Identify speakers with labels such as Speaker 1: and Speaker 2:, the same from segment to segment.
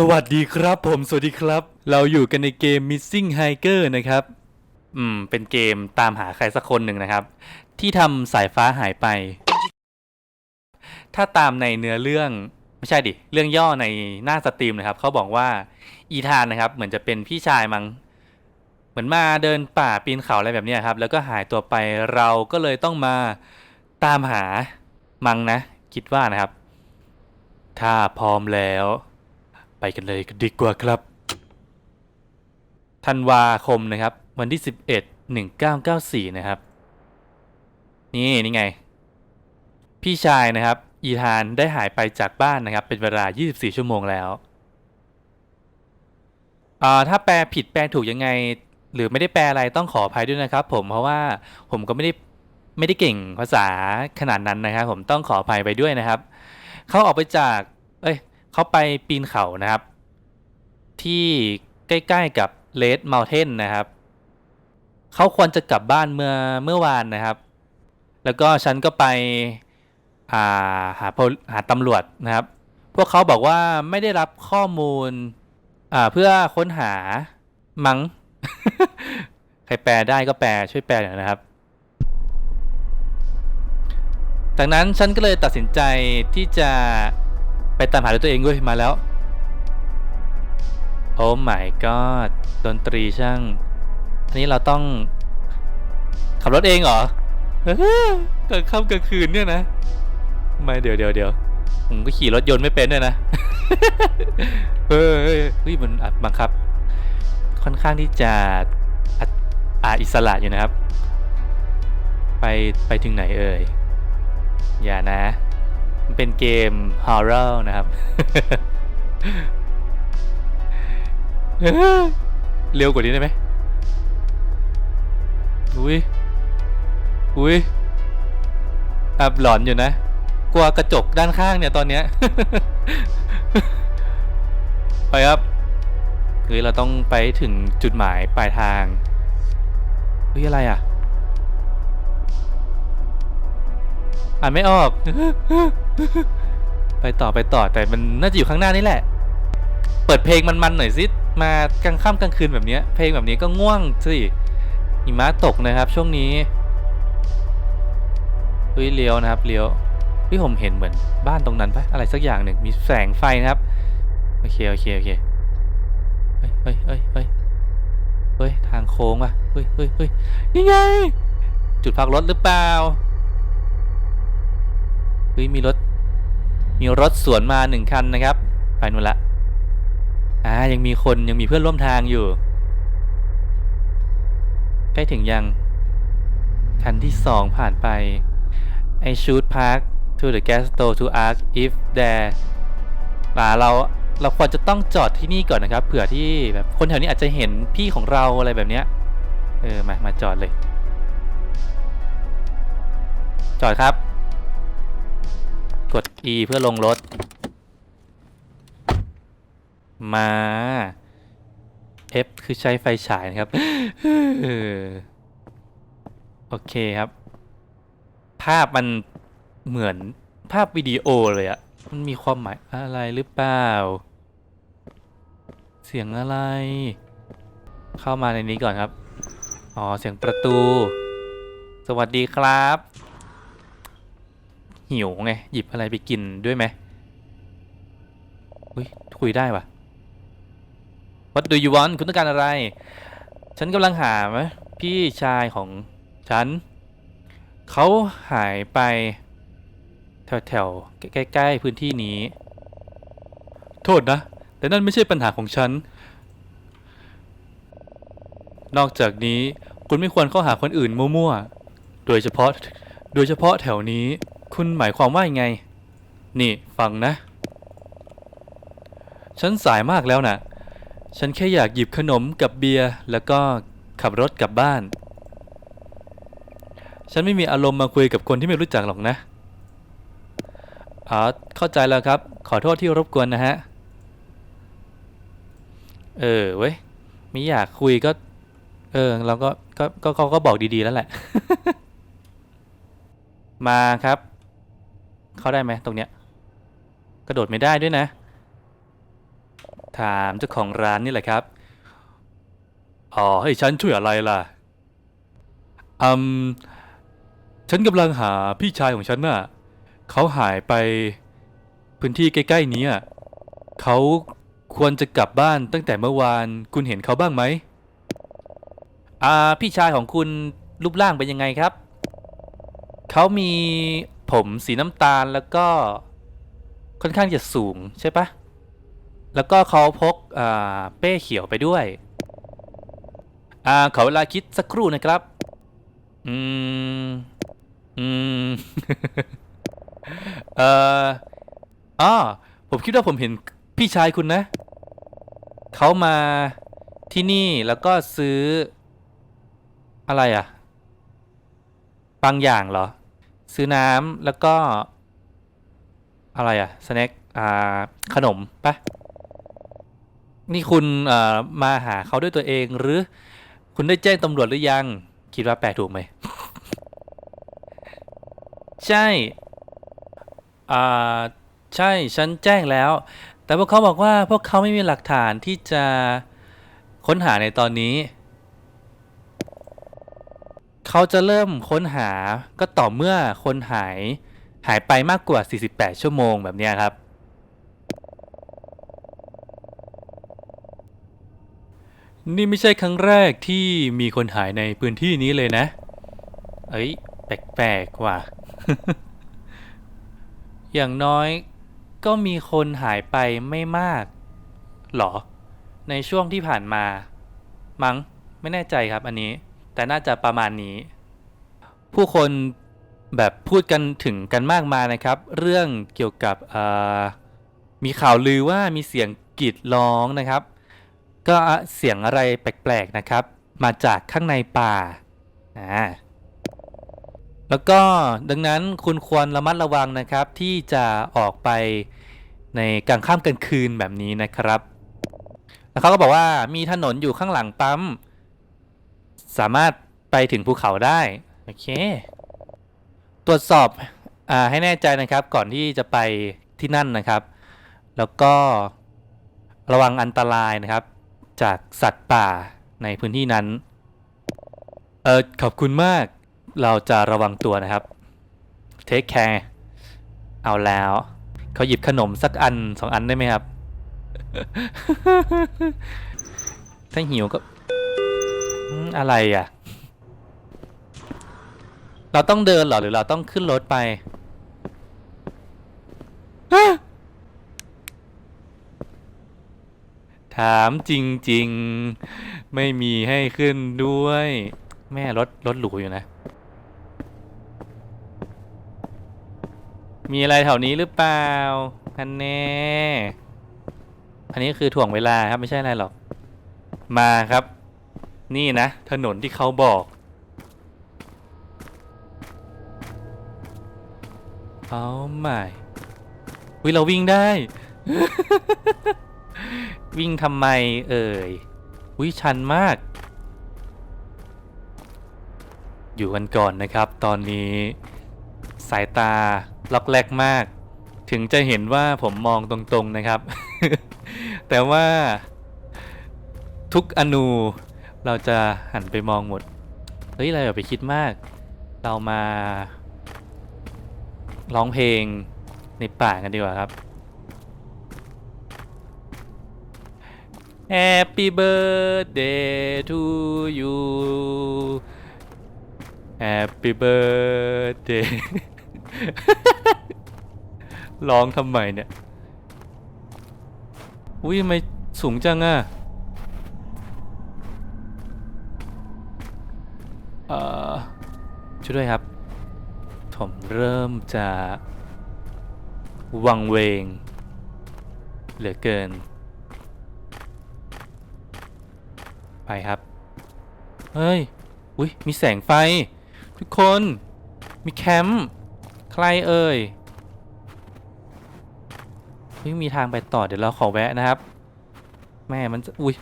Speaker 1: สวัสดีครับผมสวัสดีครับ เราอยู่กันในเกม Missing Hiker นะครับ อืม เป็นเกมตามหาใครสักคนหนึ่งนะครับ ที่ทำสายฟ้าหายไป ถ้าตามในเนื้อเรื่องไม่ใช่ดิ เรื่องย่อในหน้าสตรีมนะครับเขาบอกว่าอีธานนะครับ เหมือนจะเป็นพี่ชายมัง้งเหมือนมาเดินป่าปีนเขาอะไรแบบนี้ครับ แล้วก็หายตัวไปเราก็เลยต้องมาตามหามังนะ คิดว่านะครับ ถ้าพร้อมแล้ว ไปกันเลยดีกว่าครับธันวาคมนะครับ วันที่ 11 1994 นะครับ นี่นี่ไง พี่ชายนะครับ อีธานได้หายไปจากบ้านนะครับ เป็นเวลา 24 ชั่วโมงแล้วอ่าถ้าแปลผิดแปลถูกยังไง หรือไม่ได้แปลอะไรต้องขออภัยด้วยนะครับ ผมเพราะว่าผมก็ไม่ได้ไม่ได้เก่งภาษาขนาดนั้นนะครับ ผมต้องขออภัยไปด้วยนะครับ เขาออกไปจาก เอ้ย เขาไปปีนเขานะครับ ที่ใกล้ๆกับเลดเมลเทนนะครับ เขาควรจะกลับบ้านเมื่อเมื่อวานนะครับ แล้วก็ฉันก็ไปาหาหาตำรวจนะครับ พวกเขาบอกว่าไม่ได้รับข้อมูลเพื่อค้นหามัง้ง ใครแปลได้ก็แปลช่วยแปลหน่อยนะครับ จากนั้นฉันก็เลยตัดสินใจที่จะ ไปตามหาด้วยตัวเองด้วยมาแล้ว โอ้ my god ดนตรีช่าง อันนี้เราต้อง ขับรถเองเหรอกลางค่ำกลางคืนเนี่ยนะ ไม่เดี๋ยวเดี๋ยวเดี๋ยวผมก็ขี่รถยนต์ไม่เป็นด้วยนะ เฮ้ยเฮ้ยเฮ้ยมันอัดบังคับ ค่อนข้างที่จะอัดอาอิสระอยู่นะครับ ไปไปถึงไหนเอ่ย อย่านะ มันเป็นเกมฮอร์เรอร์นะครับ เร็วกว่านี้ได้ไหมอุ้ยอุ้ยแอบหลอนอยู่นะ กลัวกระจกด้านข้างเนี่ยตอนเนี้ย ไปครับเฮ้ยเราต้องไปถึงจุดหมายปลายทางเฮ้ยอะไรอะ อ่านไม่ออก ไปต่อไปต่อแต่มันน่าจะอยู่ข้างหน้านี่แหละ เปิดเพลงมันๆหน่อยสิมากลางค่ำกลางคืนแบบนี้เพลงแบบนี้ก็ง่วงสิหิมะตกนะครับช่วงนี้เฮ้ยเลี้ยวนะครับเลี้ยวเฮ้ยผมเห็นเหมือนบ้านตรงนั้นปะอะไรสักอย่างหนึ่งมีแสงไฟนะครับโอเคโอเคโอเคเฮ้ยเฮ้ยเฮ้ยเฮ้ยเฮ้ยทางโค้งว่ะเฮ้ยเฮ้ยเฮ้ยนี่ไงจุดพักรถหรือเปล่า เฮ้ยมีรถ มีรถสวนมาหนึ่งคันนะครับ ไปนู่นละอ่ายังมีคนยังมีเพื่อนร่วมทางอยู่ใกล้ถึงยัง คันที่สองผ่านไป I should park to the gas store to ask if there อ่าเราเราควรจะต้องจอดที่นี่ก่อนนะครับ เผื่อที่แบบคนแถวนี้อาจจะเห็นพี่ของเราอะไรแบบเนี้ย เออ มา มาจอดเลย จอดครับ E เพื่อลงรถ มา F คือใช้ไฟฉายนะครับ โอเคครับ ภาพมันเหมือนภาพวิดีโอเลยอะมันมีความหมายอะไรหรือเปล่า เสียงอะไร เข้ามาในนี้ก่อนครับ อ๋อ เสียงประตู สวัสดีครับ หิวไง หยิบอะไรไปกินด้วยไหมอุ้ยคุยได้ปะ What do you want คุณต้องการอะไร ฉันกำลังหาไหมพี่ชายของฉัน เขาหายไปแถวแถวๆ ใกล้ๆ พื้นที่นี้ โทษนะ แต่นั่นไม่ใช่ปัญหาของฉัน นอกจากนี้คุณไม่ควรเข้าหาคนอื่นมั่วๆ โดยเฉพาะ โดยเฉพาะแถวนี้ คุณหมายความว่ายังไง นี่ฟังนะ ฉันสายมากแล้วนะฉันแค่อยากหยิบขนมกับเบียร์แล้วก็ขับรถกลับบ้าน ฉันไม่มีอารมณ์มาคุยกับคนที่ไม่รู้จักหรอกนะอ๋อเข้าใจแล้วครับ ขอโทษที่รบกวนนะฮะ เออเว้ยไม่อยากคุยก็ เออเราก็ก็ก็เขาก็บอกดีๆแล้วแหละ มาครับ เข้าได้ไหมตรงเนี้ย กระโดดไม่ได้ด้วยนะ ถามเจ้าของร้านนี่แหละครับ อ๋อให้ฉันช่วยอะไรล่ะ อืม ฉันกำลังหาพี่ชายของฉันน่ะ เขาหายไปพื้นที่ใกล้ๆนี้อะเขาควรจะกลับบ้านตั้งแต่เมื่อวาน คุณเห็นเขาบ้างไหม อ่า พี่ชายของคุณรูปร่างเป็นยังไงครับ เขามี ผมสีน้ำตาลแล้วก็ค่อนข้างจะสูงใช่ปะแล้วก็เขาพกเป้เขียวไปด้วยอ่าขอเวลาคิดสักครู่นะครับ อืม อืม เอ่ออ๋อผมคิดว่าผมเห็นพี่ชายคุณนะ เขามาที่นี่แล้วก็ซื้ออะไรอะบางอย่างเหรอ ซื้อน้ำแล้วก็ อะไรอะสแน็คอ่าขนมปะนี่คุณเอ่อมาหาเขาด้วยตัวเองหรือ คุณได้แจ้งตำรวจหรือยัง คิดว่าแปลถูกไหม ใช่อ่าใช่ฉันแจ้งแล้ว แต่พวกเขาบอกว่าพวกเขาไม่มีหลักฐานที่จะค้นหาในตอนนี้ เขาจะเริ่มค้นหาก็ต่อเมื่อคนหายหายไปมากกว่า 48 ชั่วโมงแบบนี้ครับ นี่ไม่ใช่ครั้งแรกที่มีคนหายในพื้นที่นี้เลยนะ เอ้ย แปลกๆว่ะ อย่างน้อยก็มีคนหายไปไม่มาก หรอ ในช่วงที่ผ่านมา มั้งไม่แน่ใจครับอันนี้ แต่น่าจะประมาณนี้ ผู้คนแบบพูดกันถึงกันมากมายนะครับ เรื่องเกี่ยวกับมีข่าวลือว่ามีเสียงกรีดร้องนะครับ ก็เสียงอะไรแปลกๆนะครับ มาจากข้างในป่าอ่าแล้วก็ดังนั้นคุณควรระมัดระวังนะครับ ที่จะออกไปในกลางค่ำกลางคืนแบบนี้นะครับ แล้วเขาก็บอกว่ามีถนนอยู่ข้างหลังปั๊ม สามารถไปถึงภูเขาได้ โอเค ตรวจสอบอให้แน่ใจนะครับก่อนที่จะไปที่นั่นนะครับ แล้วก็ระวังอันตรายนะครับ จากสัตว์ป่าในพื้นที่นั้น เออขอบคุณมาก เราจะระวังตัวนะครับ เทคแคร์เอาแล้วเขาหยิบขนมสักอันสองอันได้ไหมครับ ถ้าหิวก็ อืมอะไรอะ เราต้องเดินเหรอ หรือเราต้องขึ้นรถไปถามจริง ๆ ไม่มีให้ขึ้นด้วย แม่รถรถหรูอยู่นะ มีอะไรแถวนี้หรือเปล่าอันแน่อันนี้คือถ่วงเวลาครับไม่ใช่อะไรหรอก มาครับ นี่นะ ถนนที่เขาบอกเอาใหม่วิเราวิ่งได้ วิ่งทำไมเอ่ยวิชันมาก อยู่กันก่อนนะครับ ตอนนี้สายตาล็อกแรกมาก ถึงจะเห็นว่าผมมองตรงๆนะครับ แต่ว่าทุกอนู เราจะหันไปมองหมด เฮ้ยเราอย่าไปคิดมาก เรามาร้องเพลงในป่ากันดีกว่าครับ Happy birthday to you Happy birthday ร้องทำไมเนี่ย อุ้ยทำไมสูงจังอะเอ่อ ช่วยด้วยครับ ผมเริ่มจะวังเวง เหลือเกิน ไปครับ เฮ้ย อุ้ยมีแสงไฟ ทุกคน มีแคมป์ใครเอ่ยเฮ้ยมีทางไปต่อเดี๋ยวเราขอแวะนะครับ แม่มันจะ อุ้ย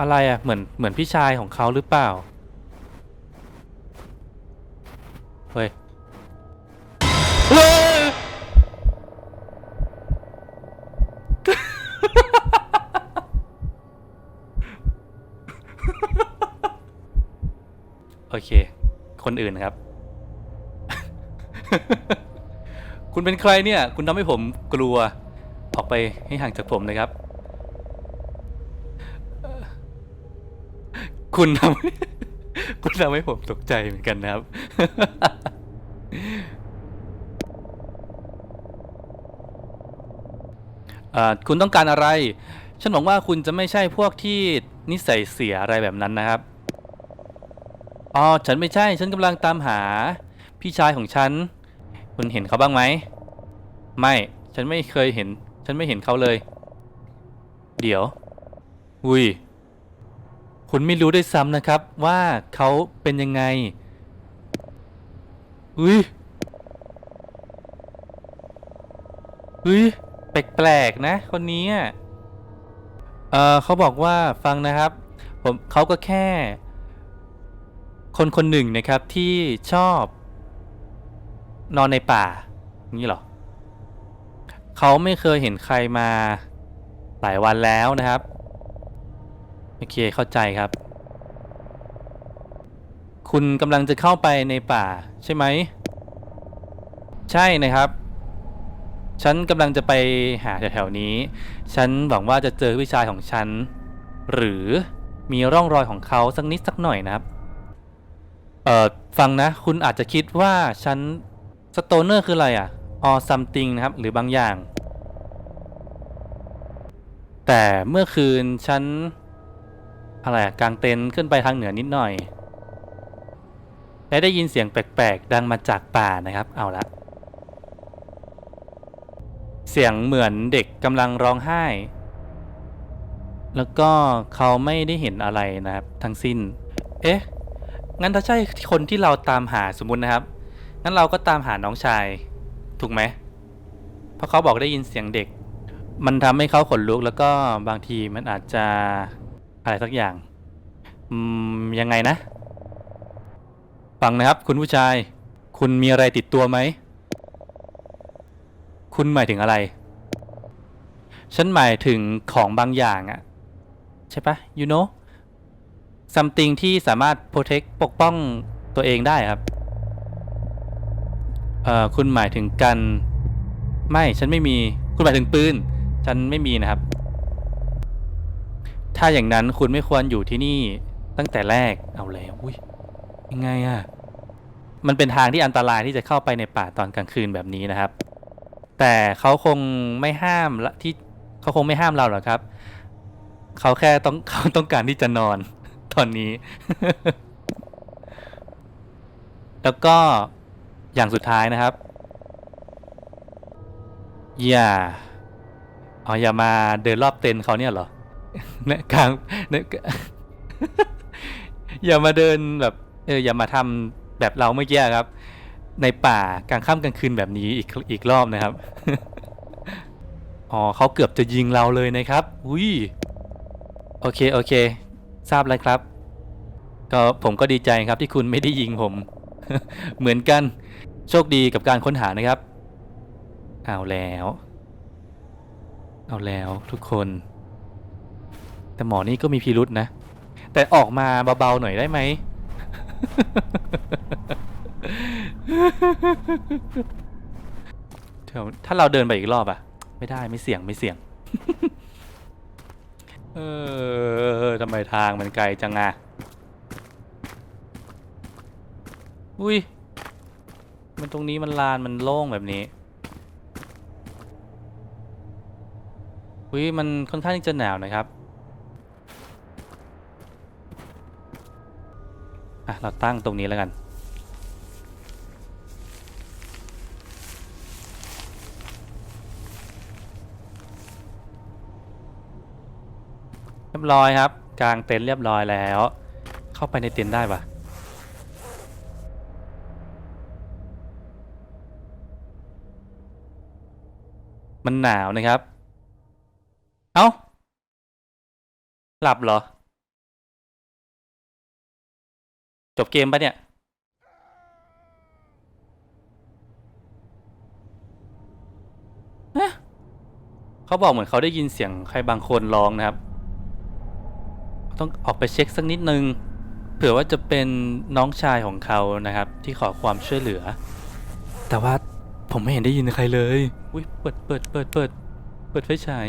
Speaker 1: อะไรอะ่ะเหมือนเหมือนพี่ชายของเขาหรือเปล่า เฮ้ยโอเค คนอื่นครับ คุณเป็นใครเนี่ย คุณทำให้ผมกลัว ออกไปให้ห่างจากผมนะครับ คุณทำ คุณทำให้ผมตกใจเหมือนกันนะครับ คุณต้องการอะไร ฉันหวังว่าคุณจะไม่ใช่พวกที่นิสัยเสียอะไรแบบนั้นนะครับ อ๋อ ฉันไม่ใช่ ฉันกำลังตามหา พี่ชายของฉัน คุณเห็นเขาบ้างไหม ไม่ ฉันไม่เคยเห็น ฉันไม่เห็นเขาเลย เดี๋ยว อุ้ย คุณไม่รู้ด้วยซ้ำนะครับว่าเขาเป็นยังไง อุ้ยอุ้ยแปลกๆนะ คนนี้เออเขาบอกว่าฟังนะครับผมเขาก็แค่ คนคนหนึ่งนะครับที่ชอบ นอนในป่านี่หรอเขาไม่เคยเห็นใครมาหลายวันแล้วนะครับ โอเคเข้าใจครับ คุณกำลังจะเข้าไปในป่าใช่ไหม ใช่นะครับ ฉันกำลังจะไปหาแถวๆนี้ ฉันหวังว่าจะเจอพี่ชายของฉัน หรือมีร่องรอยของเขาสักนิดสักหน่อยนะครับ เอ่อฟังนะ คุณอาจจะคิดว่าฉันสโตเนอร์คืออะไรอะ or something นะครับ หรือบางอย่าง แต่เมื่อคืนฉัน อะไรอะกางเต็นท์ขึ้นไปทางเหนือนิดหน่อย และได้ยินเสียงแปลกๆ ดังมาจากป่านะครับ เอาละ เสียงเหมือนเด็กกำลังร้องไห้ แล้วก็เขาไม่ได้เห็นอะไรนะครับ ทั้งสิ้น เอ๊ะ งั้นถ้าใช่คนที่เราตามหาสมมุตินะครับ งั้นเราก็ตามหาน้องชาย ถูกไหม เพราะเขาบอกได้ยินเสียงเด็ก มันทำให้เขาขนลุกแล้วก็บางทีมันอาจจะ อะไรสักอย่าง อืม ยังไงนะ ฟังนะครับ คุณผู้ชาย คุณมีอะไรติดตัวไหม คุณหมายถึงอะไร ฉันหมายถึงของบางอย่างอะใช่ปะ you know something ที่สามารถ protect ปกป้องตัวเองได้ครับ เอ่อ คุณหมายถึงกัน ไม่ ฉันไม่มี คุณหมายถึงปืน ฉันไม่มีนะครับ ถ้าอย่างนั้นคุณไม่ควรอยู่ที่นี่ตั้งแต่แรกเอาแล้วอุ้ยยังไงอะมันเป็นทางที่อันตรายที่จะเข้าไปในป่าตอนกลางคืนแบบนี้นะครับ แต่เขาคงไม่ห้ามละที่เขาคงไม่ห้ามเราหรอกครับเขาแค่ต้องเขาต้องการที่จะนอนตอนนี้ แล้วก็อย่างสุดท้ายนะครับ อย่าอ๋ออย่ามาเดินรอบเต็นท์เขาเนี่ยเหรอ นกลางเนีอย่ามาเดินแบบเอออย่ามาทำแบบเราเมื่อกี้ครับ ในป่ากลางค่ำกลางคืนแบบนี้อีกอีกรอบนะครับอ๋อเขาเกือบจะยิงเราเลยนะครับ อุ้ยโอเคโอเค ทราบแล้วครับ ก็ผมก็ดีใจครับที่คุณไม่ได้ยิงผม เหมือนกันโชคดีกับการค้นหานะครับ เอาแล้ว เอาแล้วทุกคน แต่หมอนี่ก็มีพิรุษนะ แต่ออกมาเบาๆหน่อยได้ไหม ถ้าเราเดินไปอีกรอบอะไม่ได้ไม่เสี่ยงไม่เสี่ยง เออทำไมทางมันไกลจังอะอุ้ย มันตรงนี้มันลานมันโล่งแบบนี้อุ้ยมันค่อนข้างที่จะหนาวนะครับ อะ เราตั้งตรงนี้แล้วกัน เรียบร้อยครับ กลางเต็นท์เรียบร้อยแล้ว เข้าไปในเต็นท์ได้ปะมันหนาวนะครับ เอ้า หลับเหรอ จบเกมปะเนี่ยฮะเขาบอกเหมือนเขาได้ยินเสียงใครบางคนร้องนะครับ ต้องออกไปเช็คสักนิดนึง เผื่อว่าจะเป็นน้องชายของเขานะครับ ที่ขอความช่วยเหลือ แต่ว่าผมไม่เห็นได้ยินใครเลย อุ้ยเปิดเปิดเปิดเปิดเปิดไฟฉาย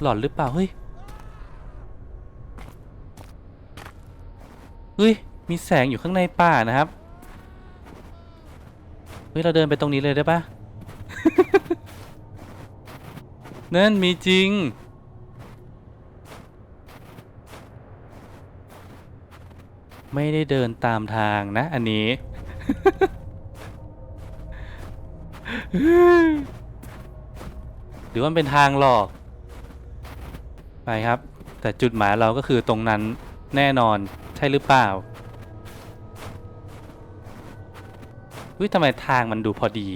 Speaker 1: หลอนหรือเปล่า เฮ้ย เฮ้ย มีแสงอยู่ข้างในป่านะครับ เฮ้ย เราเดินไปตรงนี้เลยได้ปะนั่นมีจริง ไม่ได้เดินตามทางนะ อันนี้ หรือว่าเป็นทางหลอก ไปครับ แต่จุดหมายเราก็คือตรงนั้นแน่นอนใช่หรือเปล่า วิทำไมทางมันดูพอดี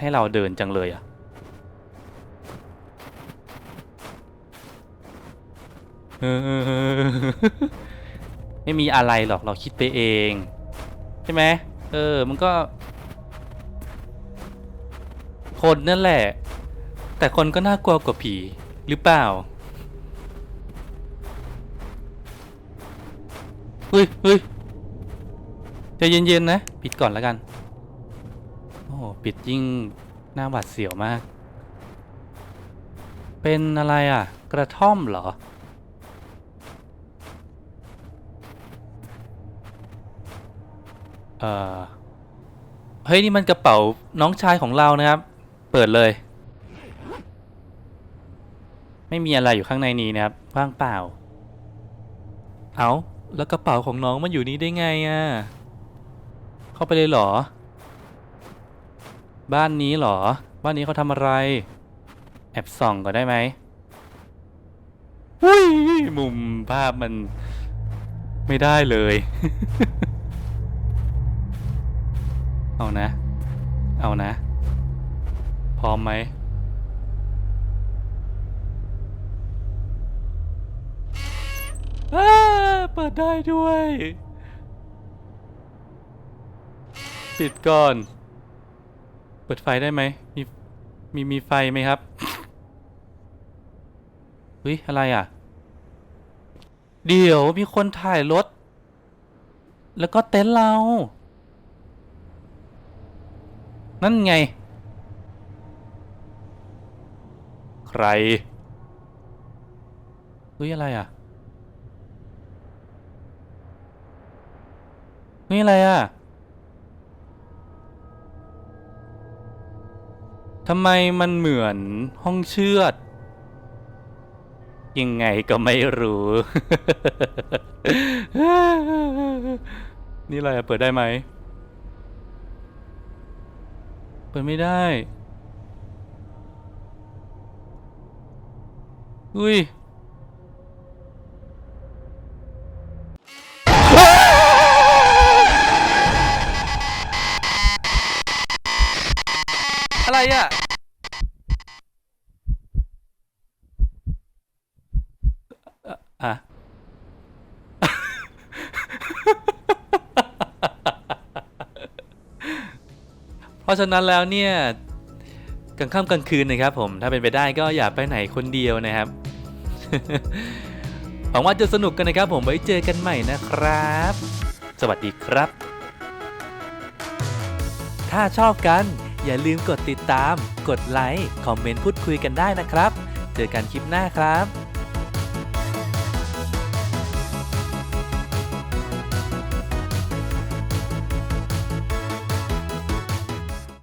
Speaker 1: ให้เราเดินจังเลยอะเออไม่มีอะไรหรอกเราคิดไปเอง ใช่ไหมเออมันก็ คนนั่นแหละ แต่คนก็น่ากลัวกว่าผีหรือเปล่าเฮ้ยเฮ้ยใจเย็นๆนะ ปิดก่อนแล้วกัน โอ้โหปิดยิ่งหน้าหวาดเสียวมาก เป็นอะไรอะ กระท่อมเหรอ เออเฮ้ย นี่มันกระเป๋าน้องชายของเรานะครับ เปิดเลย ไม่มีอะไรอยู่ข้างในนี้นะครับว่างเปล่า เอาแล้วกระเป๋าของน้องมันอยู่นี่ได้ไงอะ่ะ เข้าไปเลยเหรอ บ้านนี้เหรอ บ้านนี้เขาทำอะไร แอบส่องก็ได้ไหมอุ้ยมุมภาพมันไม่ได้เลย เอานะ เอานะ พร้อมไหมเปิดได้ด้วย ปิดก่อน เปิดไฟได้ไหมมีมีมีไฟไหมครับเฮ้ยอะไรอะ เดี๋ยวมีคนถ่ายรถ แล้วก็เต็นท์เรา นั่นไง ใครเฮ้ยอะไรอะเฮ้ยอะไรอะ ทำไมมันเหมือนห้องเชือด ยังไงก็ไม่รู้ นี่อะไรเปิดได้ไหม เปิดไม่ได้ อุ้ย อะไรอะอะ อะ เพราะฉะนั้นแล้วเนี่ยกลางค่ำกลางคืนนะครับผมถ้าเป็นไปได้ก็อย่าไปไหนคนเดียวนะครับหวังว่าจะสนุกกันนะครับผมไว้เจอกันใหม่นะครับ สวัสดีครับ ถ้าชอบกัน อย่าลืมกดติดตาม กดไลค์ คอมเมนต์พูดคุยกันได้นะครับ เจอกันคลิปหน้าครับ